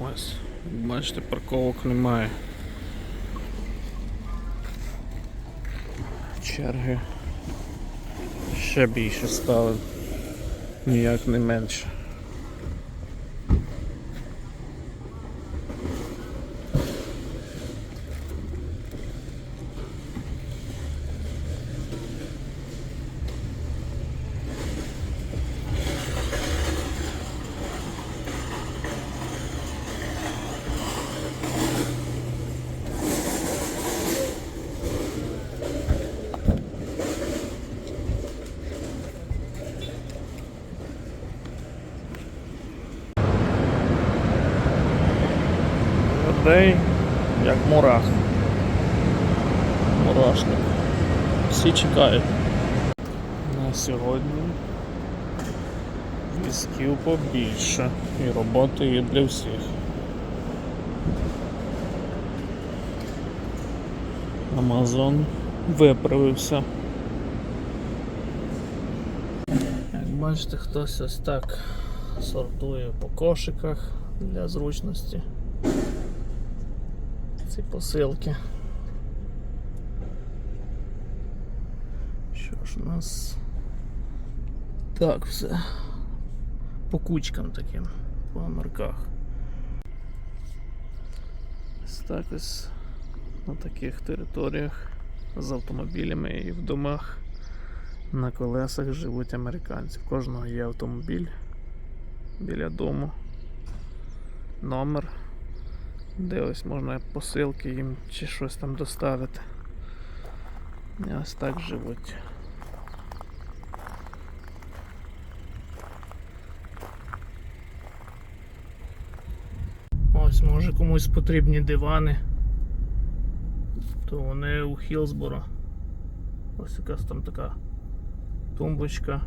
Ось, бачите, парковок немає. Черги ще більше стали, ніяк не менше. Людей як мурах. Мурашник. Всі чекають. На сьогодні візків побільше і роботи є для всіх. Амазон виправився. Як бачите, хтось ось так сортує по кошиках для зручності ці посилки. Що ж у нас так все по кучкам таким, по номерках. Ось так ось на таких територіях з автомобілями і в домах на колесах живуть американці. В кожного є автомобіль біля дому, номер де ось можна посилки їм чи щось там доставити. І ось так живуть. Ось, може комусь потрібні дивани, то вони у Хілсборо. Ось якась там така тумбочка.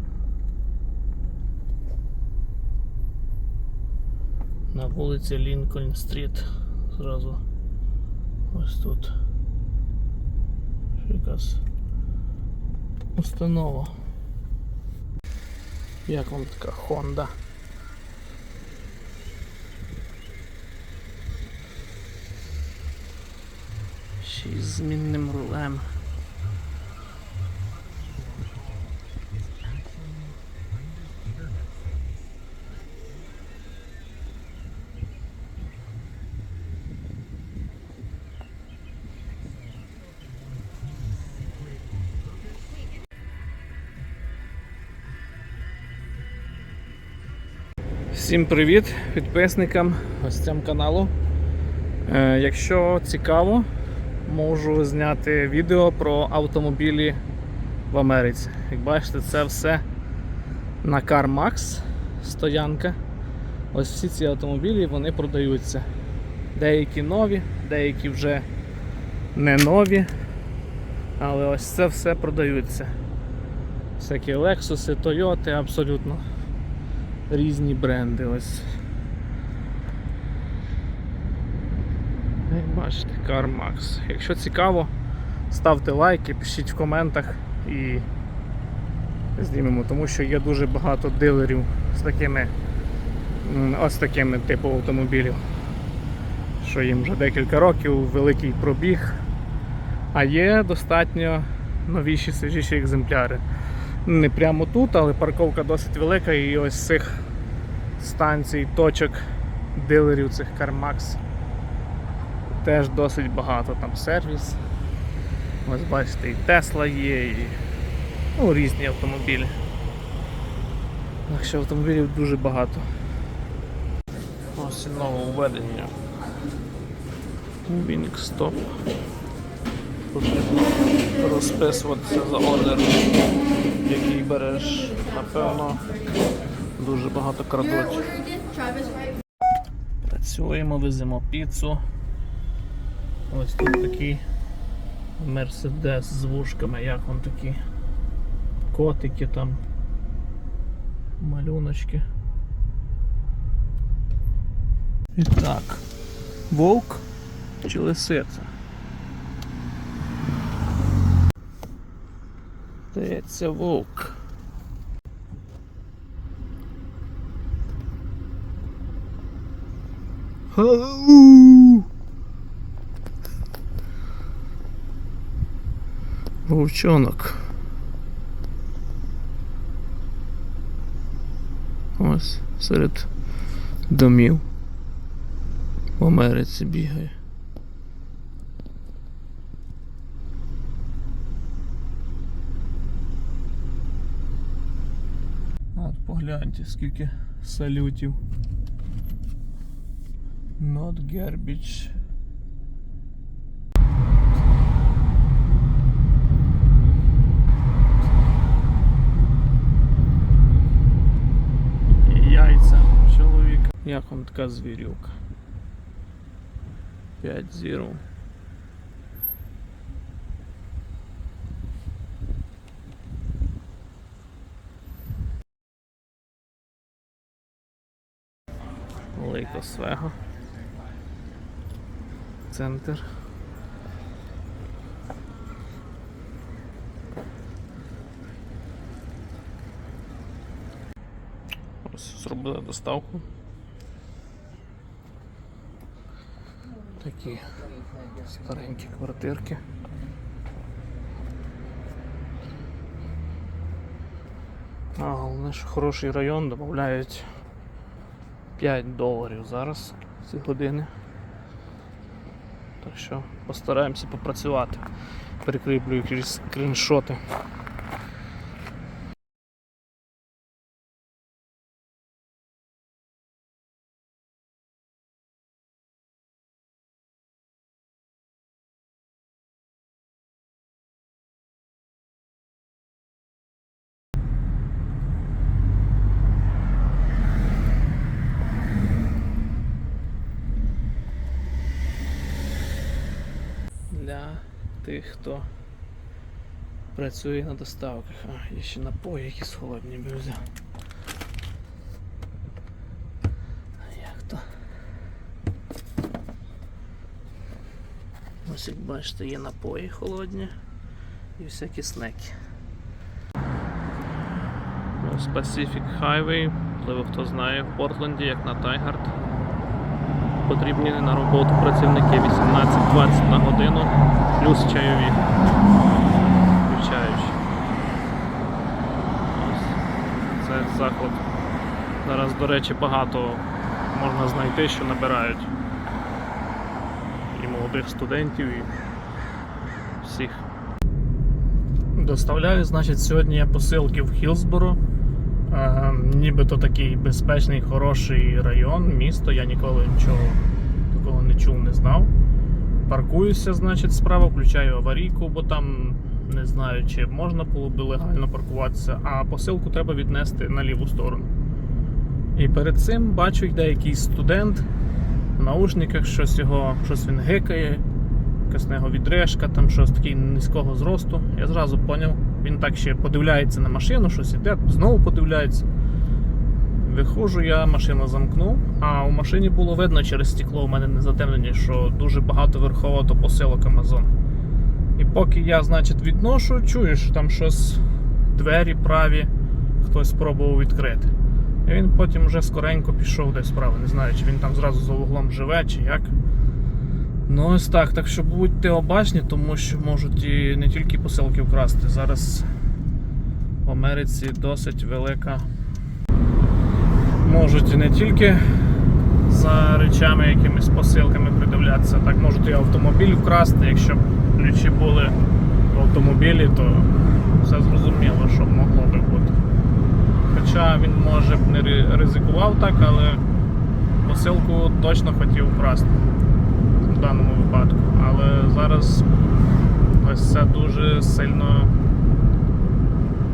На вулиці Лінкольн Стріт. Зразу ось тут. Якась установа. Як вам така Honda? Ще й змінним рулем. Всім привіт підписникам гостям каналу. Е, якщо цікаво, можу зняти відео про автомобілі в Америці. Як бачите, це все на CarMax стоянка. Ось всі ці автомобілі вони продаються. Деякі нові, деякі вже не нові. Але ось це все продаються. Всякі Lexus, Toyota, абсолютно різні бренди. Ось. Як бачите, CarMax. Якщо цікаво, ставте лайки, пишіть в коментах і знімемо, тому що є дуже багато дилерів з такими ось такими типу автомобілів, що їм вже декілька років, великий пробіг, а є достатньо новіші свіжіші екземпляри. Не прямо тут, але парковка досить велика і ось з цих станцій, точок дилерів цих CarMax теж досить багато. Там сервіс. Ось бачите, і Tesla є, і ну, різні автомобілі. Так що автомобілів дуже багато. Ось і нове введення. Потрібно розписуватися за ордер, який береш. Напевно, дуже багато крадуть. Працюємо, веземо піцу. Ось тут такий Мерседес з вушками, як вам такі котики там, малюночки. І так, вовк чи лисиця? Здається, вовк. Ау! Вовчонок. Ось серед домів в Америці бігає. От погляньте, скільки салютів. Not garbage. Яйця чоловіка. Як вам така звірюка? 5 зіру. Лейк Освего. Центр. Ось зробили доставку. Такі старенькі квартирки. А головне, що хороший район додають 5 доларів зараз ці години. Так що постараємося попрацювати. перекріплюю якісь скріншоти. для тих, хто працює на доставках. А, є ще напої якісь холодні би. Як то? Ось як бачите, є напої холодні і всякі снеки. Ось Pacific Highway, можливо хто знає, в Портленді, як на Тайгард. Потрібні на роботу працівники 18-20 на годину, плюс чайові. Включаючи. Ось. Це заклад. Зараз, до речі, багато можна знайти, що набирають. І молодих студентів, і всіх. Доставляю, значить, сьогодні я посилки в Хілсборо. Е, нібито такий безпечний, хороший район, місто. Я ніколи нічого такого не чув, не знав. Паркуюся, значить, справа, включаю аварійку, бо там не знаю, чи можна було би легально паркуватися, а посилку треба віднести на ліву сторону. І перед цим бачу, йде якийсь студент в наушниках, щось його, щось він гикає, якась в нього відрежка, там щось такий низького зросту. Я зразу поняв. Він так ще подивляється на машину, щось іде, знову подивляється. Виходжу, я машину замкнув, а у машині було видно через стекло, у мене не затемнені, що дуже багато верховато посилок Amazon. І поки я, значить, відношу, чую, що там щось двері праві, хтось спробував відкрити. І він потім вже скоренько пішов десь вправо. Не знаю, чи він там зразу за вуглом живе, чи як. Ну ось так, так що будьте обачні, тому що можуть і не тільки посилки вкрасти. Зараз в Америці досить велика. Можуть і не тільки за речами, якимись посилками придивлятися, так можуть і автомобіль вкрасти. Якщо б ключі були в автомобілі, то все зрозуміло, що могло би бути. Хоча він може б не ризикував так, але посилку точно хотів вкрасти в даному випадку. Але зараз ось це дуже сильно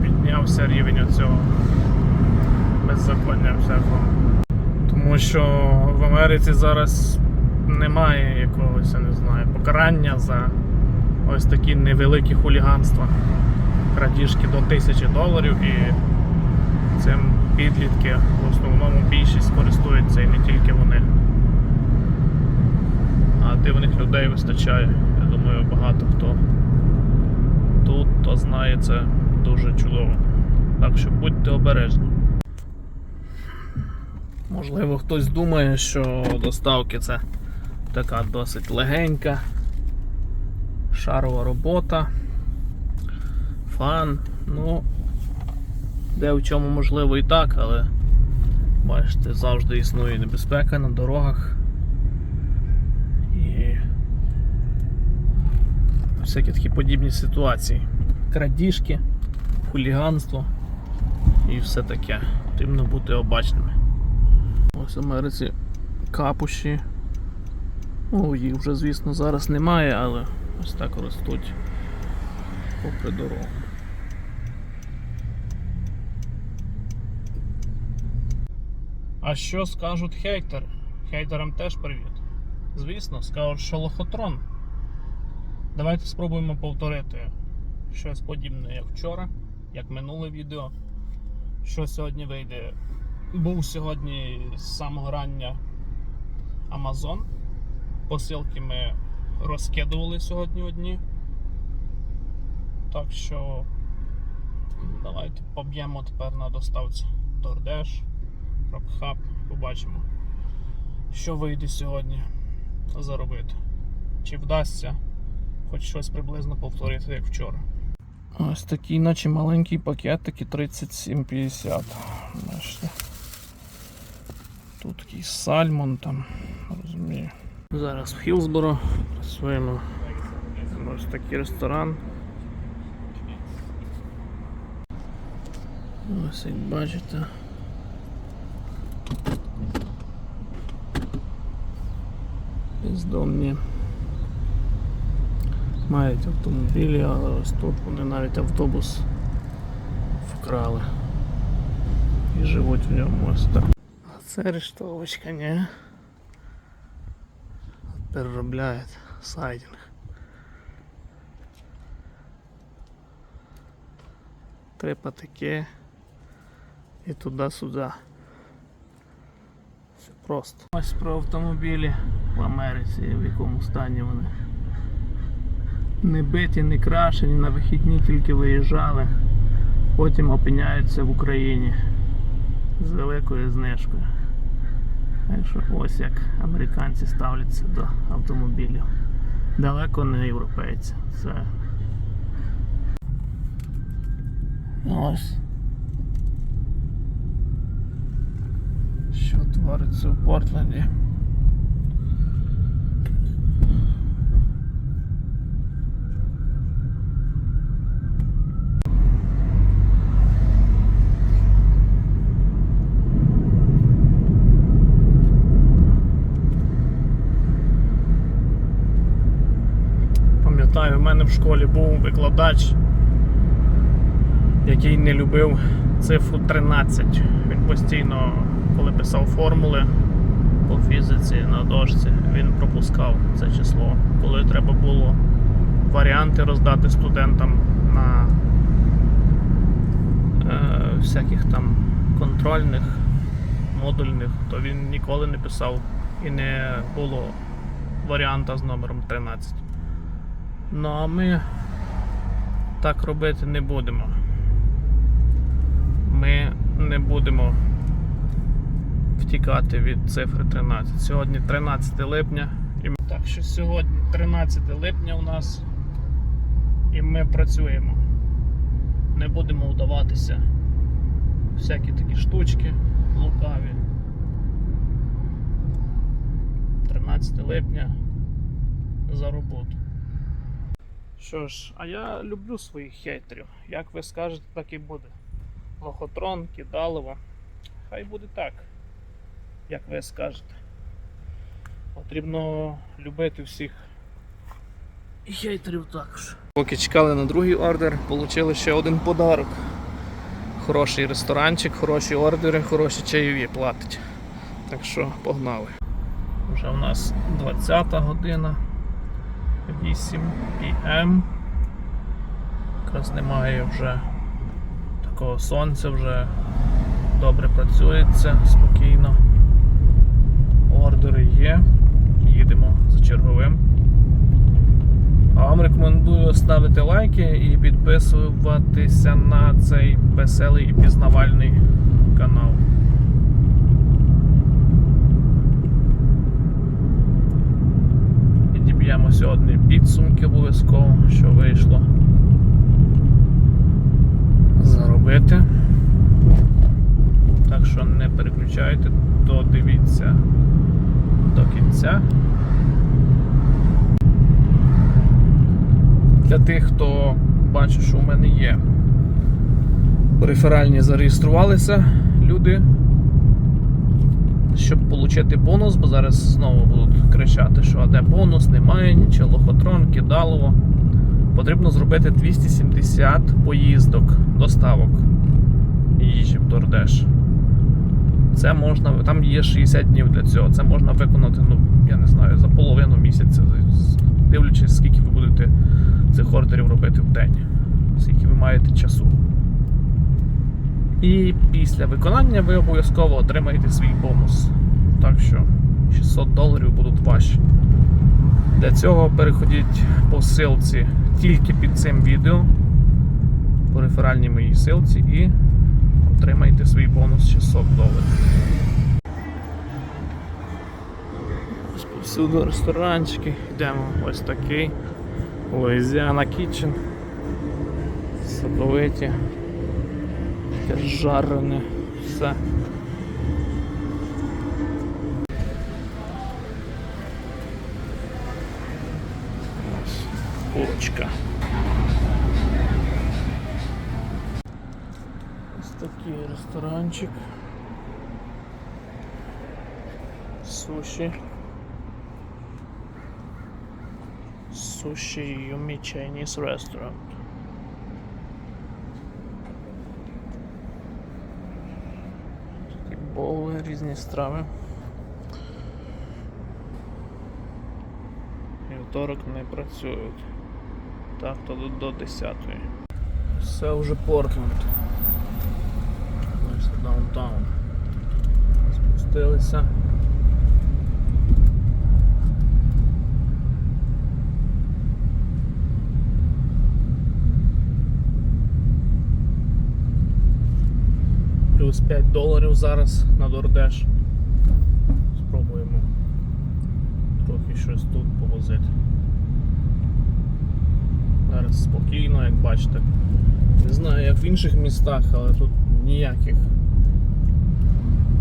піднявся рівень оцього беззаконня всякого. Тому що в Америці зараз немає якогось, я не знаю, покарання за ось такі невеликі хуліганства. Крадіжки до тисячі доларів і цим підлітки в основному більшість користуються і не тільки вони. А дивних людей вистачає. Я думаю, багато хто тут то знає це дуже чудово. Так що будьте обережні. Можливо, хтось думає, що доставки це така досить легенька, шарова робота, фан. Ну, де в чому можливо і так, але бачите, завжди існує небезпека на дорогах. І всякі такі подібні ситуації. Крадіжки, хуліганство і все таке. Потрібно бути обачними. Ось в Америці капуші. Ну, їх вже, звісно, зараз немає, але ось так ростуть попри дорогу. А що скажуть хейтери? Хейтерам теж привіт. Звісно, скажуть, що лохотрон. Давайте спробуємо повторити щось подібне, як вчора, як минуле відео. Що сьогодні вийде? Був сьогодні з самого рання Amazon. Посилки ми розкидували сьогодні одні. Так що давайте поб'ємо тепер на доставці DoorDash, PropHub, побачимо, що вийде сьогодні заробити. Чи вдасться хоч щось приблизно повторити, як вчора. Ось такий, наче маленький пакетик і 37,50. Бачите. Тут такий сальмон там, розумію. Зараз в Хілсборо працюємо. Ось такий ресторан. Ось як бачите. Бездомні. Мають автомобілі, але ось тут вони навіть автобус вкрали. І живуть в ньому ось так. А це рештовочка, ні? Переробляють сайдинг. Три патики і туди-сюди. Все просто. Ось про автомобілі в Америці, в якому стані вони. Не биті, не крашені, на вихідні тільки виїжджали, потім опиняються в Україні з великою знижкою. Так що ось як американці ставляться до автомобілів. Далеко не європейці. Це ось. Що твориться в Портленді? Пам'ятаю, в мене в школі був викладач, який не любив цифру 13. Він постійно, коли писав формули по фізиці на дошці, він пропускав це число. Коли треба було варіанти роздати студентам на е, всяких там контрольних, модульних, то він ніколи не писав і не було варіанта з номером 13. Ну а ми так робити не будемо. Ми не будемо втікати від цифри 13. Сьогодні 13 липня. І... Так що сьогодні 13 липня у нас і ми працюємо. Не будемо вдаватися всякі такі штучки лукаві. 13 липня за роботу. Що ж, а я люблю своїх хейтерів. Як ви скажете, так і буде. Лохотрон, кидалово. Хай буде так, як ви скажете. Потрібно любити всіх і хейтерів також. Поки чекали на другий ордер, отримали ще один подарок. Хороший ресторанчик, хороші ордери, хороші чайові платить. Так що погнали. Вже у нас 20 година. 8 пм. Якраз немає вже такого сонця, вже добре працюється, спокійно. Ордери є. Їдемо за черговим. А вам рекомендую ставити лайки і підписуватися на цей веселий і пізнавальний канал. Підб'ємо сьогодні підсумки обов'язково, що вийшло заробити. Так що не переключайте, додивіться до кінця. Для тих, хто бачить, що у мене є реферальні зареєструвалися люди, щоб отримати бонус, бо зараз знову будуть кричати, що а де бонус, немає нічого, лохотрон, кидалово. Потрібно зробити 270 поїздок, доставок їжі в Дордеш. Це можна, там є 60 днів для цього. Це можна виконати, ну, я не знаю, за половину місяця, дивлячись, скільки ви будете цих ордерів робити в день, скільки ви маєте часу. І після виконання ви обов'язково отримаєте свій бонус. Так що 600 доларів будуть ваші. Для цього переходіть по ссылці тільки під цим відео, по реферальній моїй ссылці і отримайте свій бонус 600 доларів. Повсюду ресторанчики, йдемо ось такий. Louisiana Kitchen. Соковиті. Таке жарене. Все. Ось курочка. Ось ресторанчик. Суші. Sushi Yumi Chinese Restaurant. Такі різні страви. Вівторок не працюють. Так, то до, до 10. Все вже Портленд. Ось даунтаун. Спустилися. Плюс 5 доларів зараз на Дордеш. Спробуємо трохи щось тут повозити. Зараз спокійно, як бачите. Не знаю, як в інших містах, але тут ніяких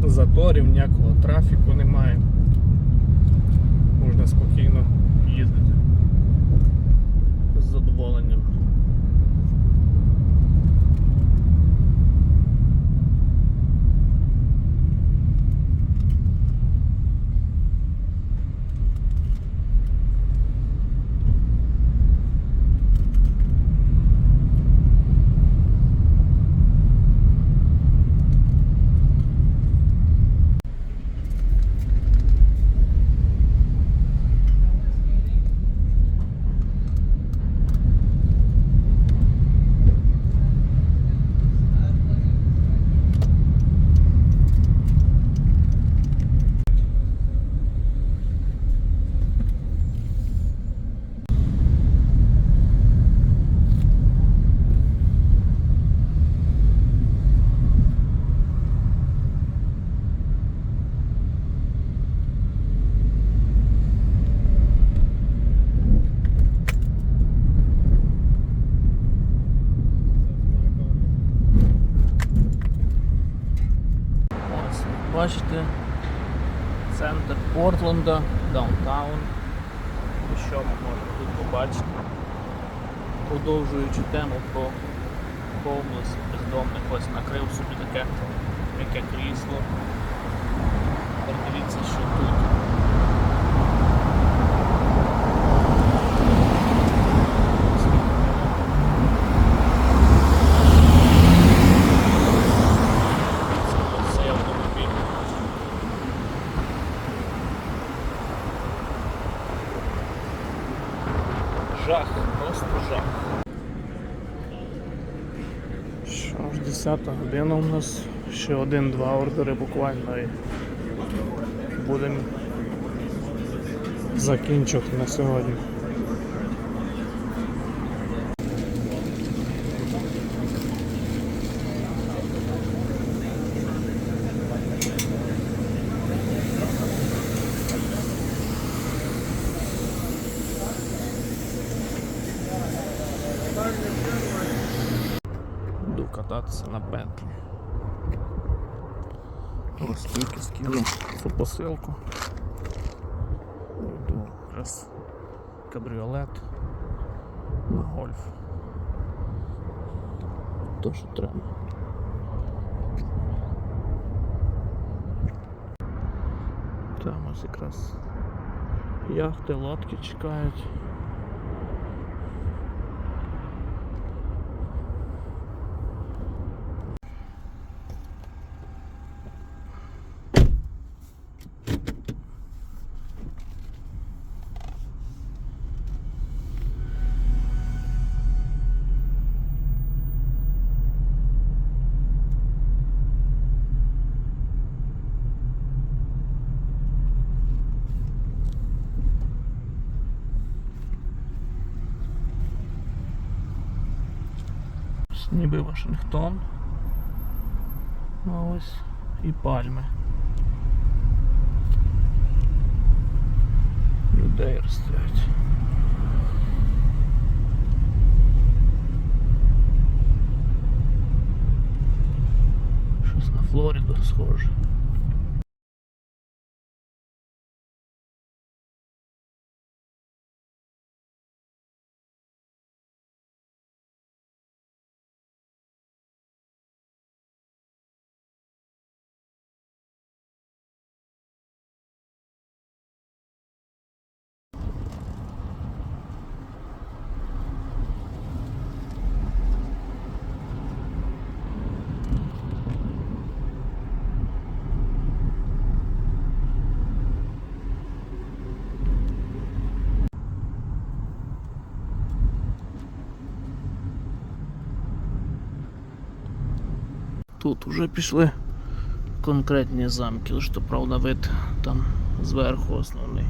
заторів, ніякого трафіку немає. Можна спокійно їздити з задоволенням. Ось, бачите, центр Портленда, даунтаун. І що ми можемо тут побачити? Продовжуючи тему про хоумлес, бездомних, ось накрив собі таке яке крісло. Тепер дивіться, що тут. Це цей автомобіль. Жах, просто жах. Що ж, 10 година у нас, ще один-два ордери буквально і будемо закінчувати на сьогодні. Покататися на Бентлі. Ось тільки скину цю посилку. Йду якраз кабріолет на гольф. То, що треба. Там ось якраз яхти, лодки чекають. Ніби Вашингтон. А ось і пальми. Людей розстрілять. Щось на Флориду схоже. Тут вже пішли конкретні замки, лише правда вид там зверху основний.